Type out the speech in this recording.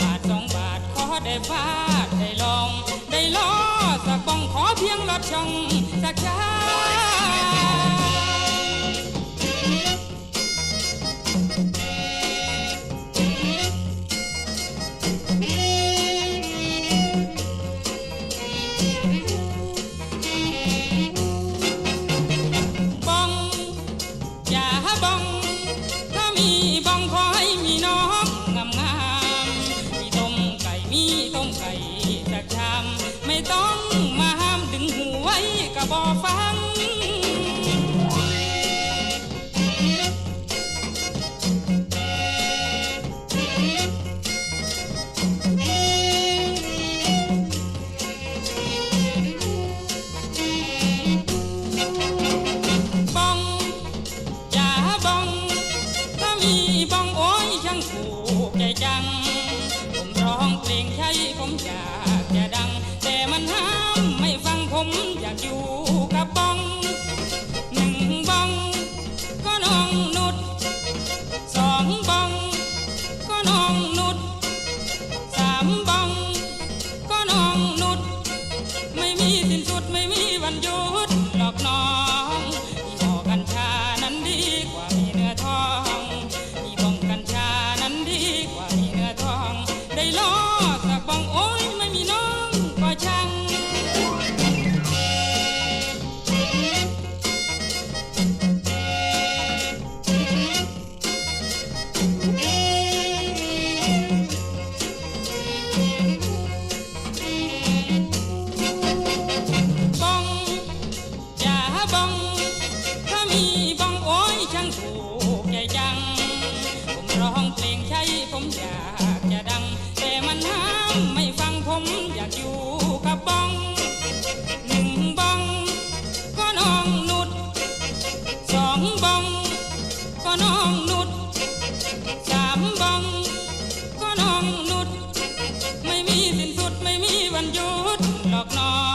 บาทสองบาทขอได้บาดได้ลอง ได้ล้อสักบ้องขอเพียงลอดช่องสักช้า 明天一公 knock, knock.